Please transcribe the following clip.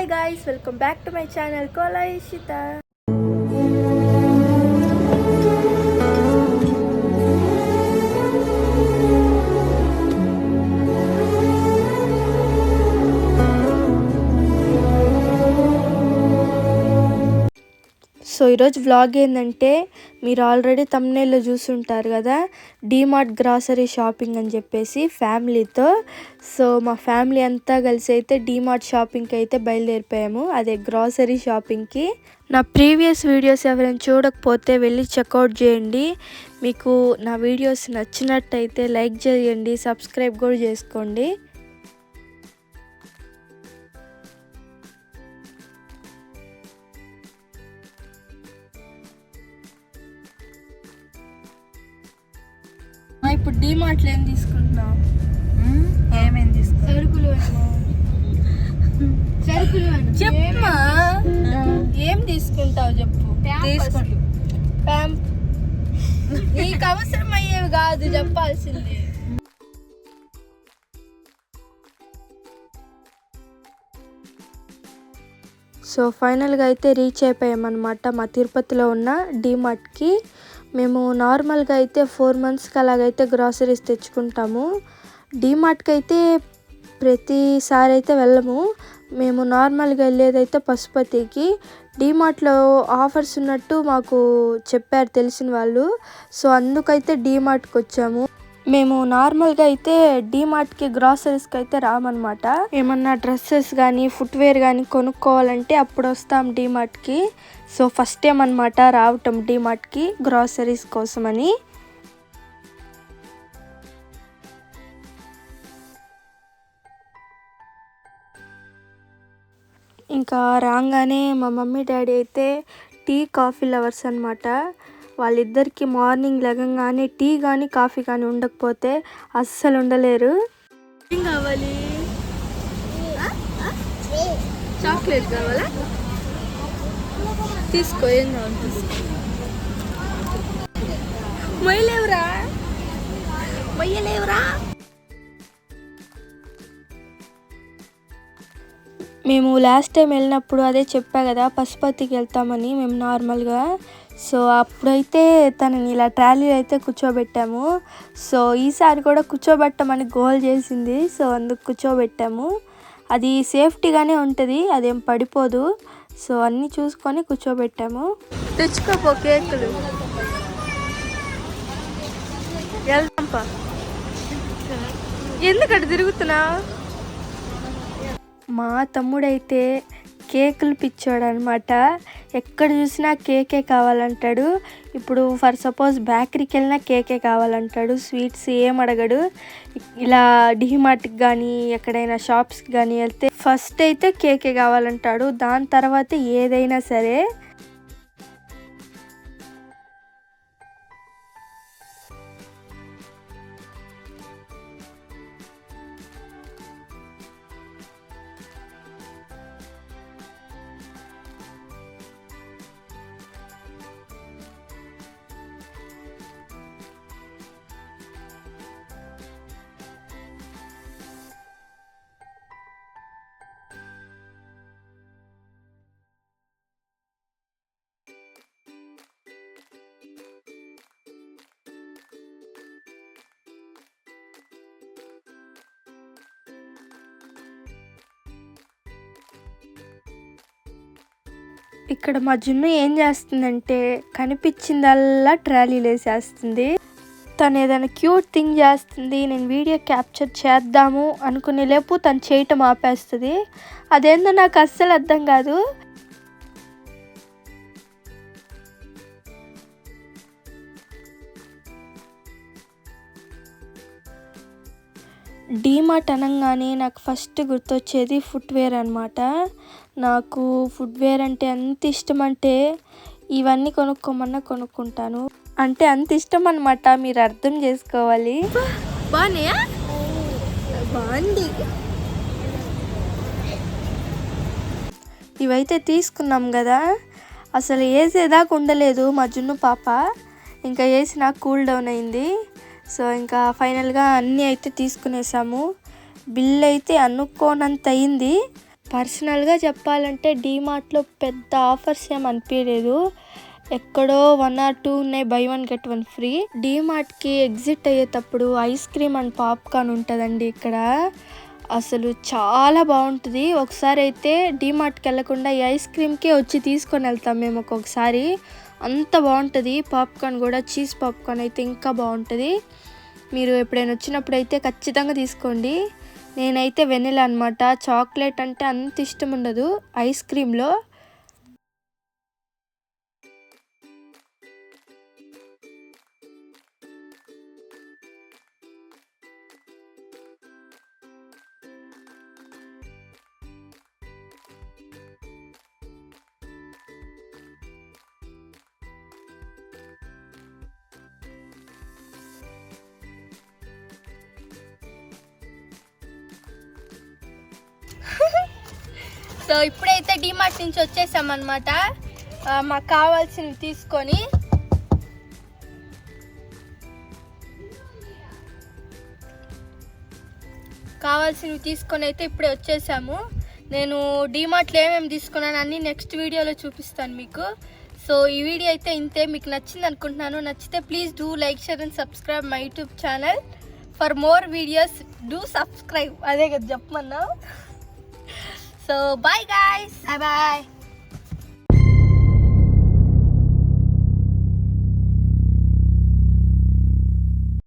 Hi guys welcome back to my channel Kola so ఈరోజు vlog ఏంటంటే మీరు ఆల్రెడీ తమ్నేల్లో చూసుంటారు కదా డీమార్ట్ గ్రాసరీ షాపింగ్ అని చెప్పేసి ఫ్యామిలీతో. సో మా ఫ్యామిలీ అంతా కలిసి అయితే డీమార్ట్ షాపింగ్కి అయితే బయలుదేరిపోయాము అదే గ్రాసరీ షాపింగ్కి నా ప్రీవియస్ వీడియోస్ ఎవరైనా చూడకపోతే వెళ్ళి చెక్అవుట్ చేయండి. మీకు నా వీడియోస్ నచ్చినట్టయితే లైక్ చేయండి సబ్స్క్రైబ్ కూడా చేసుకోండి. ఇప్పుడు డీమార్ట్లో ఏం తీసుకుంటున్నావు? ఏమేమి తీసుకో సరుకులు సరుకులు చెప్పమా ఏం తీసుకుంటావు చెప్పు? తీసుకోండి ప్యాం నీకు అవసరం అయ్యేవి కాదు చెప్పాల్సింది. సో ఫైనల్గా అయితే రీచ్ అయిపోయామన్నమాట మా తిరుపతిలో ఉన్న డీమార్ట్కి. మేము నార్మల్గా అయితే ఫోర్ మంత్స్కి అలాగైతే గ్రాసరీస్ తెచ్చుకుంటాము. డీమార్ట్కి అయితే ప్రతిసారి అయితే వెళ్ళము. మేము నార్మల్గా వెళ్ళేదైతే పశుపతికి. డీమార్ట్లో ఆఫర్స్ ఉన్నట్టు మాకు చెప్పారు తెలిసిన వాళ్ళు. సో అందుకైతే డీమార్ట్కి వచ్చాము. మేము నార్మల్గా అయితే డీమార్ట్కి గ్రాసరీస్కి అయితే రామన్నమాట. ఏమన్నా డ్రెస్సెస్ కానీ ఫుట్వేర్ కానీ కొనుక్కోవాలంటే అప్పుడు వస్తాం డీమార్ట్కి సో ఫస్ట్ టైం అనమాట రావటం డీమార్ట్కి గ్రాసరీస్ కోసమని. ఇంకా రాగానే మా మమ్మీ డాడీ అయితే టీ కాఫీ లవర్స్ అనమాట వాళ్ళిద్దరికి మార్నింగ్ లెగంగానే టీ కానీ కాఫీ కానీ ఉండకపోతే అస్సలు ఉండలేరు. ఏం కావాలి? చాక్లెట్ కావాలా? తీసుకో ఏం కావాలి తీసుకో. మొయ్యలేవురా? మొయ్యలేవురా? మేము లాస్ట్ టైం వెళ్ళినప్పుడు అదే చెప్పా కదా పశుపతికి వెళ్తామని మేము నార్మల్గా సో అప్పుడైతే తనని ఇలా ట్రాలీలో అయితే కూర్చోబెట్టాము. సో ఈసారి కూడా కూర్చోబెట్టమని గోల్ చేసింది. సో అందుకు కూర్చోబెట్టాము. అది సేఫ్టీగానే ఉంటుంది అదేం పడిపోదు. సో అన్నీ చూసుకొని కూర్చోబెట్టాము. తెచ్చుకోపో కేకులు. వెళ్దాంపా. ఎందుకట తిరుగుతున్నా మా తమ్ముడైతే కేకులు పిచ్చాడు అనమాట ఎక్కడ చూసినా కేకే కావాలంటాడు. ఇప్పుడు ఫర్ సపోజ్ బేకరీకి వెళ్ళినా కేకే కావాలంటాడు. స్వీట్స్ ఏం అడగడు. ఇలా డిమార్ట్కి కానీ ఎక్కడైనా షాప్స్కి కానీ వెళ్తే ఫస్ట్ అయితే కేకే కావాలంటాడు. దాని తర్వాత ఏదైనా సరే ఇక్కడ మా జున్ను ఏం చేస్తుందంటే కనిపించిందల్లా ట్రాలీలు వేసేస్తుంది తను ఏదైనా క్యూట్ థింగ్ చేస్తుంది నేను వీడియో క్యాప్చర్ చేద్దాము అనుకునే లేపు తను చేయటం ఆపేస్తుంది. అదేందో నాకు అస్సలు అర్థం కాదు. డీమార్ట్ అనగానే నాకు ఫస్ట్ గుర్తొచ్చేది ఫుట్వేర్ అనమాట నాకు ఫుట్వేర్ అంటే ఎంత ఇష్టం అంటే ఇవన్నీ కొనుక్కోమన్నా కొనుక్కుంటాను. అంటే అంత ఇష్టం అనమాట మీరు అర్థం చేసుకోవాలి. బాగున్నాయా? బాగుంది. ఇవైతే తీసుకున్నాం కదా. అసలు వేసేదాకా ఉండలేదు మా జున్ను పాప. ఇంకా వేసి నాకు కూల్ డౌన్ అయింది. సో ఇంకా ఫైనల్గా అన్నీ అయితే తీసుకునేసాము. బిల్ అయితే అనుకోనంత అయింది. పర్సనల్గా చెప్పాలంటే డీమార్ట్లో పెద్ద ఆఫర్స్ ఏం అనిపించలేదు ఎక్కడో వన్ ఆర్ టూ ఉన్నాయి buy one get one free. డీమార్ట్కి exit అయ్యేటప్పుడు ఐస్ క్రీమ్ అండ్ పాప్కార్న్ ఉంటుందండి ఇక్కడ. అసలు చాలా బాగుంటుంది. ఒకసారి అయితే డీమార్ట్కి వెళ్ళకుండా ఈ ఐస్ క్రీమ్కే వచ్చి తీసుకొని వెళ్తాం మేము ఒక్కొక్కసారి. అంత బాగుంటుంది. పాప్కార్న్ కూడా చీజ్ పాప్కార్న్ అయితే ఇంకా బాగుంటుంది. మీరు ఎప్పుడైనా వచ్చినప్పుడు అయితే ఖచ్చితంగా తీసుకోండి. నేనైతే వెనిలా అనమాట చాక్లెట్ అంటే అంత ఇష్టం ఉండదు. ఐస్ క్రీమ్లో. సో ఇప్పుడైతే డిమార్ట్ నుంచి వచ్చేసాం అనమాట మాకు కావాల్సినవి తీసుకొని. కావాల్సినవి తీసుకొని అయితే ఇప్పుడే వచ్చేసాము. నేను డిమార్ట్లో ఏమేమి తీసుకున్నాను అన్ని నెక్స్ట్ వీడియోలో చూపిస్తాను మీకు. సో ఈ వీడియో అయితే ఇంతే మీకు నచ్చింది అనుకుంటున్నాను. నచ్చితే please do like share and subscribe my YouTube channel. For more videos do subscribe. అదే కదా చెప్పమన్నా So, bye guys! Bye-bye!